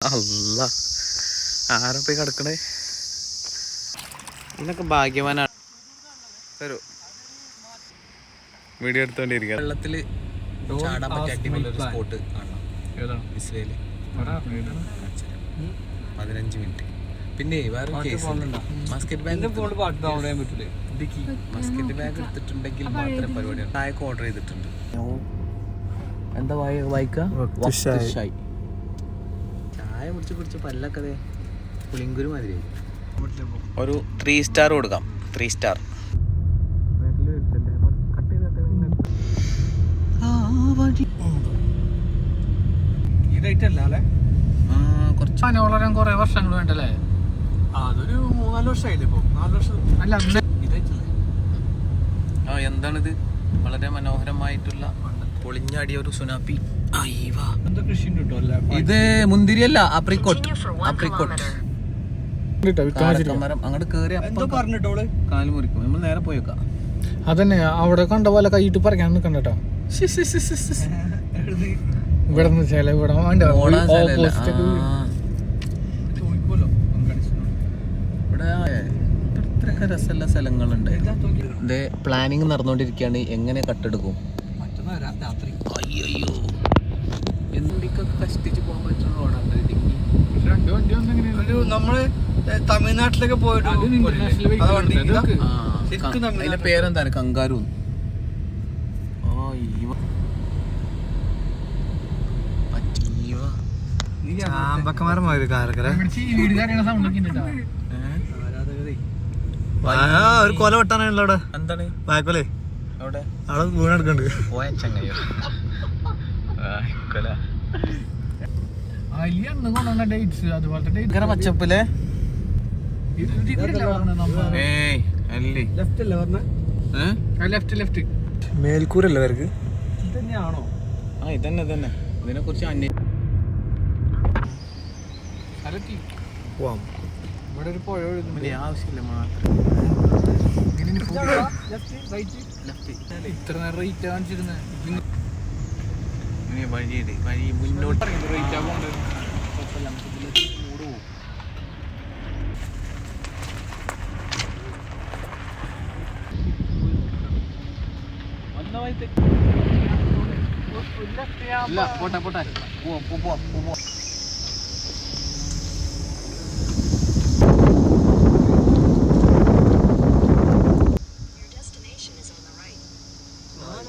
അല്ല ആരാ പോയി കിടക്കണേ? ഇന്നൊക്കെ ഭാഗ്യവാനാണ് തരൂ. വീഡിയോ എടുത്തോണ്ടിരിക്കുക വെള്ളത്തിൽ ചാടാൻ പറ്റിയ അടിപൊളി ഒരു സ്പോട്ട് കാണാം ഇസ്രയേൽ. പതിനഞ്ച് മിനിറ്റ്. പിന്നെ വേറെ case Muscat bag Muscat bag എടുത്തിട്ടുണ്ടെങ്കിൽ മാത്രം പരിപാടിയാണ്. ചായക്ക് ഓർഡർ ചെയ്തിട്ടുണ്ട്. എന്താ വായിക്ക? ചായ കുടിച്ച് കുടിച്ച് പല്ലൊക്കെ ദേ പുളിങ്കുരു മാതിരി ഒരു ത്രീ സ്റ്റാർ കൊടുക്കാം. ത്രീ സ്റ്റാർ ഇതായിട്ടല്ല അല്ലേ? കുറച്ച് പനി വളരാൻ കുറെ വർഷങ്ങൾ വേണ്ടല്ലേ? അതൊരു മൂന്നാൽ വർഷമായില്ലേ ഇപ്പൊ? നാല് വർഷം. അല്ല അന്ന് ഇതായിട്ടല്ലേ? ആ എന്താണിത്? വളരെ മനോഹരമായിട്ടുള്ള പൊളിഞ്ഞാടിയ ഒരു സുനാപ്പി അല്ലേ? ഇത് മുന്തിരിയല്ല അപ്രിക്കോട്ട്. അപ്രിക്കോട്ട്. മരം അങ്ങോട്ട് കേറി എന്തോ അപ്പം പറഞ്ഞിട്ടോൾ കാൽ മുറിക്കും. നമ്മൾ നേരെ പോയേക്കാം അതന്നെ അവിടെ കണ്ട പോലെ കൈയിട്ട് പറയാൻ നിക്കണ്ടട്ടോ ഇവിടെ വെച്ചാൽ ഇവിടെ രസമുള്ള സ്ഥലങ്ങളുണ്ട്. ഇത് പ്ലാനിങ് നടന്നുകൊണ്ടിരിക്കുകയാണ്. എങ്ങനെ കട്ടെടുക്കും? മറ്റന്നാ രാ- രാത്രി. അയ്യോ എന്തൊക്കെ കഷ്ടിച്ച് പോകാൻ പറ്റുന്ന റോഡാണ് ഇടുക്കി രണ്ട് വണ്ടി വന്നെങ്ങനെ ഒരു നമ്മൾ തമിഴ്നാട്ടിലൊക്കെ പോയിട്ട് ശരിക്കും. അതിന്റെ പേരെന്താണ്? കങ്കാരു കാരക്കര ഒരു കൊല വെട്ടാനാണല്ലോ അവിടെ. എന്താണ്? വായക്കൊലേ. അവിടെ. അവിടെ വീണെടുക്കണ്ട് പോയ ചങ്ങയോ അലി അന്ന് കൊണ്ടുവന്ന ഡേറ്റ്സ് അതുപോലത്തെ ഡേറ്റ് ഏയ് അല്ലേ. ലെഫ്റ്റ് അല്ലേ പറഞ്ഞ? ലെഫ്റ്റ് ലെഫ്റ്റ് മേൽക്കൂരല്ലേ അവർക്ക് ഇത് ആ ഇതന്നെ ഇതന്നെ. ഇതിനെ കുറിച്ച് പോവാം ഇവിടെ ഒരു പുഴ ഒഴുകുന്നുണ്ട്. വലിയ ആവശ്യമില്ല മാത്രം. ഇത്ര നേരം റേറ്റ് കാണിച്ചിരുന്നത് ഇനി വഴിയിട് വഴി മുന്നോട്ട്. ഇല്ല പോട്ടെ പോട്ടെ. പോവാം പോ- പോവാം പോവാം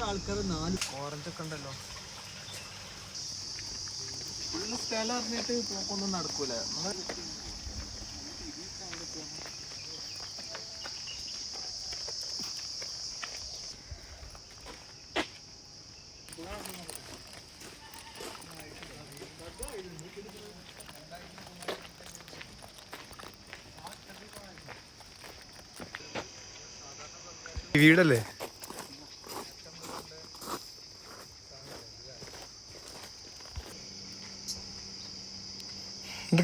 ആൾക്കാർ നാല് ഓറഞ്ചൊക്കെ ഉണ്ടല്ലോ. സ്ഥലം അറിഞ്ഞിട്ട് പോക്കൊന്നും നടക്കൂല. വീടല്ലേ?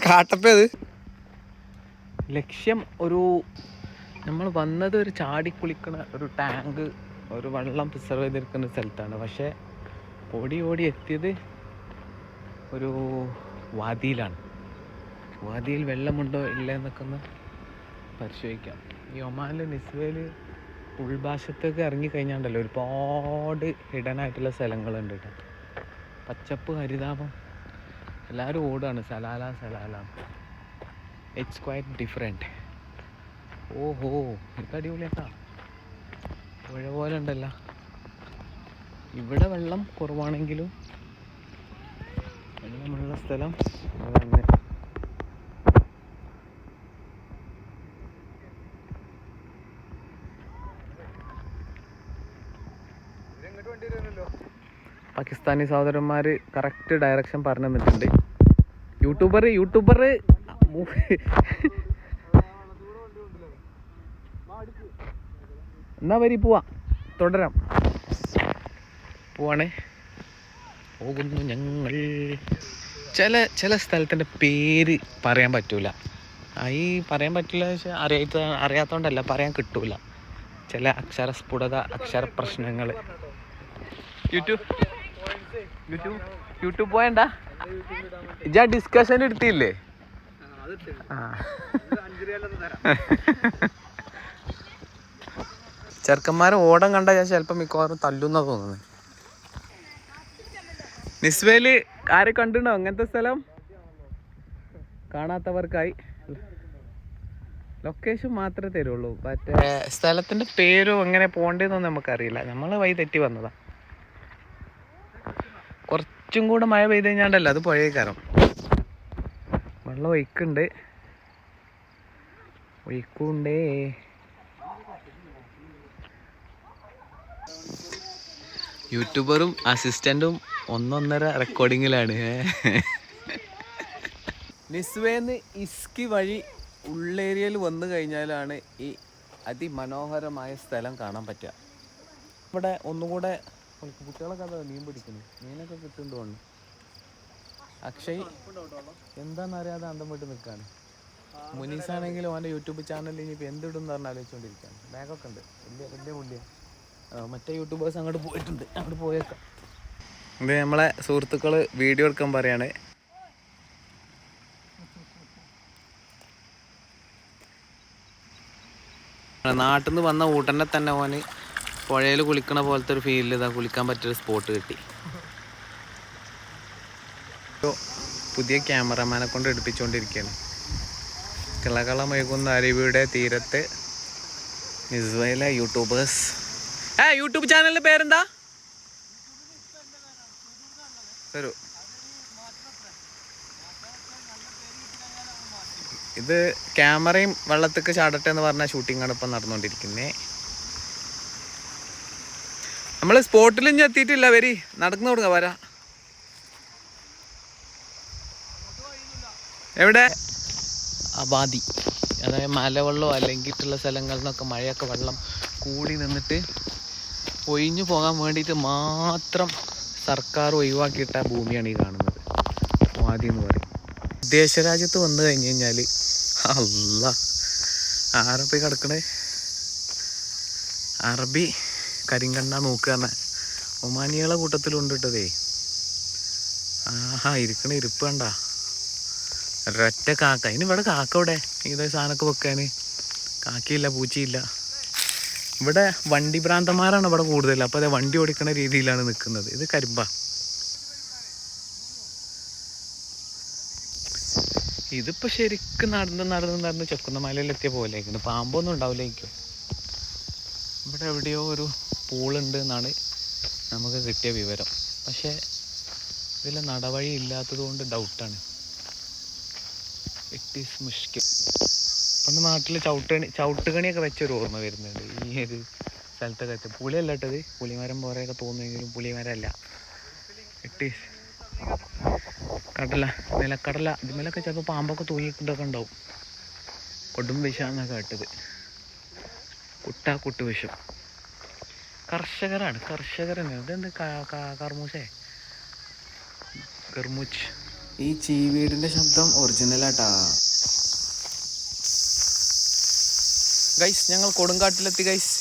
കാട്ടപ്പേത് ലക്ഷ്യം ഒരു നമ്മൾ വന്നത് ഒരു ചാടി കുളിക്കണ ഒരു ടാങ്ക് ഒരു വെള്ളം പ്രിസർവ് ചെയ്തിരിക്കുന്ന സ്ഥലത്താണ്. പക്ഷേ ഓടി ഓടി എത്തിയത് ഒരു വാദിയിലാണ് വാദിയിൽ വെള്ളമുണ്ടോ ഇല്ല എന്നൊക്കെ ഒന്ന് പരിശോധിക്കാം. ഈ ഒമാനിൽ നിസ്വയിൽ ഉൾഭാഷത്തേക്ക് ഇറങ്ങി കഴിഞ്ഞാണ്ടല്ലോ ഒരുപാട് ഹിഡൻ ആയിട്ടുള്ള സ്ഥലങ്ങളുണ്ട് കേട്ടോ. പച്ചപ്പ് ഹരിതാപം എല്ലാവരും ഓടാണ്. Salalah Salalah. It's quite different ഓഹോ ഇത് അടിപൊളിയാട്ടാ. പുഴ പോലെ ഉണ്ടല്ലോ. ഇവിടെ വെള്ളം കുറവാണെങ്കിലും വെള്ളമുള്ള സ്ഥലം അതങ്ങനെ പാകിസ്ഥാനി സഹോദരന്മാർ കറക്റ്റ് ഡയറക്ഷൻ പറഞ്ഞു തന്നിട്ടുണ്ട്. യൂട്യൂബർ യൂട്യൂബർ എന്നാ വരി പോവാ. തുടരാം. പോവാണേ. പോകുന്നു ഞങ്ങൾ. ചില ചില സ്ഥലത്തിന്റെ പേര് പറയാൻ പറ്റൂല. ഈ പറയാൻ പറ്റില്ല വെച്ചാൽ അറിയാത്ത അറിയാത്തതുകൊണ്ടല്ല പറയാൻ കിട്ടൂല. ചില അക്ഷര സ്ഫുടത അക്ഷര പ്രശ്നങ്ങൾ യൂട്യൂബ് യൂട്യൂബ് യൂട്യൂബ് പോയണ്ട. ഇജാ ഡിസ്കഷൻ എടുത്തില്ലേ? ചെറുക്കന്മാരെ ഓടം കണ്ട ഞാൻ ചിലപ്പോൾ മിക്കവാറും തല്ലുന്ന തോന്നുന്നു. നിസ്വേൽ ആരെ കണ്ടിട്ടുണ്ടോ അങ്ങനത്തെ സ്ഥലം? കാണാത്തവർക്കായി. ലൊക്കേഷൻ മാത്രമേ തരുള്ളൂ. മറ്റേ സ്ഥലത്തിന്റെ പേരോ എങ്ങനെ പോണ്ടെന്നൊന്നും നമുക്കറിയില്ല. നമ്മൾ വഴി തെറ്റി വന്നതാ. കുറച്ചും കൂടെ മഴ പെയ്ത് കഴിഞ്ഞാണ്ടല്ലോ അത് പുഴയേക്കാരം വെള്ളം ഒഴുക്കുണ്ട്. ഒഴുക്കുണ്ടേ. യൂട്യൂബറും അസിസ്റ്റന്റും ഒന്നൊന്നര റെക്കോർഡിങ്ങിലാണ് നിസ്വേന്ന് ഇസ്കി വഴി ഉള്ളേരിയയിൽ വന്നു കഴിഞ്ഞാലാണ് ഈ അതിമനോഹരമായ സ്ഥലം കാണാൻ പറ്റുക. ഇവിടെ ഒന്നുകൂടെ കുട്ടികളൊക്കെ അതാ മീൻ പിടിക്കുന്നു മീനൊക്കെ കിട്ടുന്നുണ്ട് അക്ഷയ് എന്താണെന്നറിയാതെ അന്തം വിട്ട് നിൽക്കാണ് മുനീസ് ആണെങ്കിൽ അവന്റെ യൂട്യൂബ് ചാനലിൽ ഇനിയിപ്പോൾ എന്തിടും പറഞ്ഞാൽ ആലോചിച്ചുകൊണ്ടിരിക്കുകയാണ് ബാഗൊക്കെ ഉണ്ട്. വലിയ വലിയ പുള്ളിയ. മറ്റേ യൂട്യൂബേഴ്സ് അങ്ങോട്ട് പോയിട്ടുണ്ട്. അങ്ങോട്ട് പോയേക്കാം. ഇത് നമ്മളെ സുഹൃത്തുക്കൾ വീഡിയോ എടുക്കാൻ പറയാണ്. നാട്ടിൽ നിന്ന് വന്ന ഊട്ടനെ തന്നെ ഓന് പുഴയിൽ കുളിക്കണ പോലത്തെ ഒരു ഫീലിൽ ഇതാ കുളിക്കാൻ പറ്റിയൊരു സ്പോട്ട് കിട്ടി. പുതിയ ക്യാമറമാനെ കൊണ്ട് എടുപ്പിച്ചുകൊണ്ടിരിക്കുകയാണ് കിളകള മയകുന്ന അരുവിയുടെ തീരത്ത് ഇസ്രയേലെ യൂട്യൂബേഴ്സ് ഏ യൂട്യൂബ് ചാനലിന്റെ പേരെന്താ? തരൂ ഇത് ക്യാമറയും വെള്ളത്തേക്ക് ചാടട്ടെ എന്ന് പറഞ്ഞ ഷൂട്ടിംഗ് ആണ് ഇപ്പം നടന്നുകൊണ്ടിരിക്കുന്നേ നമ്മൾ സ്പോട്ടിലും എത്തിയിട്ടില്ല വരി. നടന്നു കൊടുക്ക വരാ. എവിടെ? അബാദി. അതായത് മലവെള്ളമോ അല്ലെങ്കിൽ സ്ഥലങ്ങളിൽ നിന്നൊക്കെ മഴയൊക്കെ വെള്ളം കൂടി നിന്നിട്ട് ഒഴിഞ്ഞു പോകാൻ വേണ്ടിയിട്ട് മാത്രം സർക്കാർ ഒഴിവാക്കിയിട്ട ഭൂമിയാണ് ഈ കാണുന്നത്. വാദി എന്ന് പറയും. വിദേശ രാജ്യത്ത് വന്നു കഴിഞ്ഞ് കഴിഞ്ഞാൽ അല്ല ആരപ്പി കിടക്കണേ? അറബി. കരിങ്കണ്ണ നോക്കുക ഒമാനികളെ കൂട്ടത്തിലുണ്ട് കേട്ടതേ ആഹാ ഇരിക്കണ ഇരിപ്പ് കണ്ട. ഒരൊറ്റ കാക്ക. ഇനി ഇവിടെ കാക്ക ഇവിടെ ഇതേ സാധനമൊക്കെ വെക്കാൻ കാക്കയില്ല പൂച്ചയില്ല. ഇവിടെ വണ്ടി ഭ്രാന്തന്മാരാണ് ഇവിടെ കൂടുതൽ. അപ്പോൾ അതെ വണ്ടി ഓടിക്കുന്ന രീതിയിലാണ് നിൽക്കുന്നത്. ഇത് കരിമ്പ. ഇതിപ്പോൾ ശരിക്കും നടന്ന് നടന്ന് നടന്ന് ചക്കുന്ന മലയിലെത്തിയ പോലെ. പാമ്പൊന്നും ഉണ്ടാവില്ലായിരിക്കും ഇവിടെ എവിടെയോ ഒരു പൂളുണ്ട് എന്നാണ് നമുക്ക് കിട്ടിയ വിവരം. പക്ഷേ ഇതിൽ നടവഴി ഇല്ലാത്തത് കൊണ്ട് ഡൗട്ടാണ് ഇറ്റ് ഈസ് മുഷ്കിൽ പണ്ട് നാട്ടിൽ ചവിട്ടണി ചവിട്ടുകണിയൊക്കെ വെച്ചൊരു ഓർമ്മ വരുന്നുണ്ട്. ഈ ഒരു സ്ഥലത്തൊക്കെ എത്തി. പുളിയല്ല ഇട്ടത് പുളിമരം പോലെയൊക്കെ തോന്നുമെങ്കിലും പുളിമരമല്ല ഈസ് കടല നിലക്കടല. ഇതിമേലൊക്കെ ചിലപ്പോൾ പാമ്പൊക്കെ തൂങ്ങിയിട്ടൊക്കെ ഉണ്ടാവും. കൊടും വിഷാന്നാണ് കേട്ടത്. കുട്ടാ കുട്ടു വിഷം. കർഷകരാണ്. കർഷകരാണ് ഇതെന്ത് കർമൂശേ കർമൂച്ച്. ഈ ചീവീടിന്റെ ശബ്ദം ഒറിജിനലാട്ടാ ഗൈസ് ഞങ്ങൾ കൊടുങ്കാട്ടിലെത്തി ഗൈസ്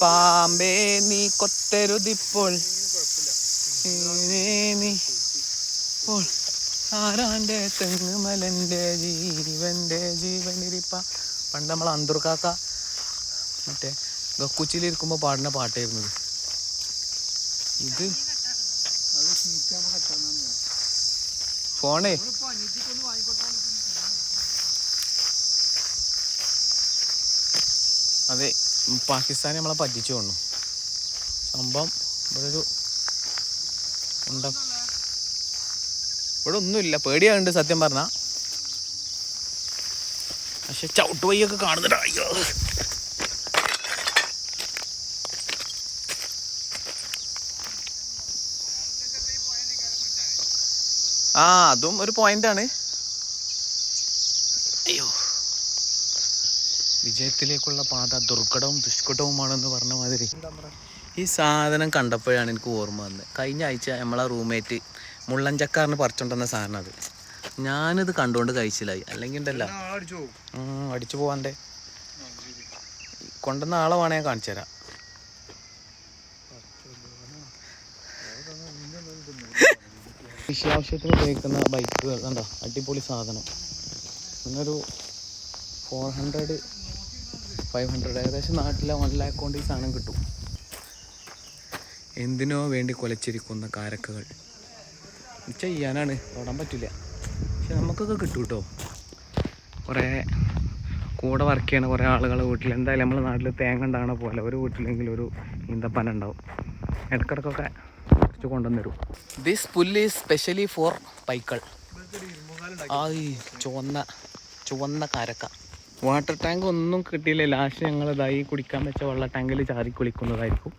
പാമ്പേ നീ കൊത്തരുതിപ്പോൾ നീ ഇപ്പോൾ. ആരാന്റെ തെങ്ങുമലന്റെ ജീവന്റെ ജീവനിരിപ്പ. പണ്ട് നമ്മൾ അന്തൂർക്കാക്ക മറ്റേ ഗക്കുച്ചിലിരിക്കുമ്പോൾ പാടുന്ന പാട്ടായിരുന്നത്. ഇത് ഫോണേ. അതെ പാകിസ്ഥാനെ നമ്മളെ പറ്റിച്ചു കൊണ്ടു സംഭവം ഇവിടെ ഒരു ഉണ്ട ഇവിടെ ഒന്നുമില്ല പേടിയാണ്ട് സത്യം പറഞ്ഞ. പക്ഷെ ചവിട്ടുവയ്യൊക്കെ കാണുന്നുണ്ട്. അയ്യോ. ആ അതും ഒരു പോയിന്റ് ആണ്. അയ്യോ. വിജയത്തിലേക്കുള്ള പാത ദുർഘടവും ദുഷ്കടവുമാണെന്ന് പറഞ്ഞ മാതിരി. ഈ സാധനം കണ്ടപ്പോഴാണ് എനിക്ക് ഓർമ്മ വന്നത്. കഴിഞ്ഞ ആഴ്ച നമ്മളെ റൂംമേറ്റ് മുള്ളഞ്ചക്കാറിന് പറിച്ചോണ്ടെന്ന സാധനം അത്. ഞാനിത് കണ്ടുകൊണ്ട് കഴിച്ചില്ലായി അല്ലെങ്കിൽ ഉണ്ടല്ലോ. അടിച്ചു പോവാണ്ടേ. കൊണ്ടുവന്ന ആളെ വേണേ കാണിച്ചു തരാം കൃഷി ആവശ്യത്തിന് ഉപയോഗിക്കുന്ന ബൈക്കുകൾ കണ്ടോ? അടിപൊളി സാധനം. പിന്നൊരു ഫോർ ഹൺഡ്രഡ് ഫൈവ് ഹൺഡ്രഡ് ഏകദേശം നാട്ടിലെ വൺ ലാക്ക് കൊണ്ട് ഈ സാധനം കിട്ടും. എന്തിനോ വേണ്ടി കൊലച്ചിരിക്കുന്ന കാരക്കകൾ. ചെയ്യാനാണ്. തൊടാൻ പറ്റില്ല പക്ഷെ നമുക്കൊക്കെ കിട്ടും കേട്ടോ കുറേ കൂടെ വർക്ക് ചെയ്യണ കുറേ ആളുകളെ വീട്ടിൽ എന്തായാലും നമ്മുടെ നാട്ടിൽ തേങ്ങ ഉണ്ടാകണ പോലെ ഒരു വീട്ടിലെങ്കിലും ഒരു ഈന്തപ്പന ഉണ്ടാവും. ഇടക്കിടക്കൊക്കെ കുറച്ച് കൊണ്ടുവന്ന് തരും. ദിസ് പുല്ല് സ്പെഷ്യലി ഫോർ പൈക്കൾ ആ ചുവന്ന ചുവന്ന കാരക്ക. വാട്ടർ ടാങ്ക് ഒന്നും കിട്ടിയില്ല. ലാസ്റ്റ് ഞങ്ങൾ ഇതായി കുടിക്കാൻ വെച്ച വെള്ള ടാങ്കിൽ ചാരി കുളിക്കുന്നതായിരിക്കും.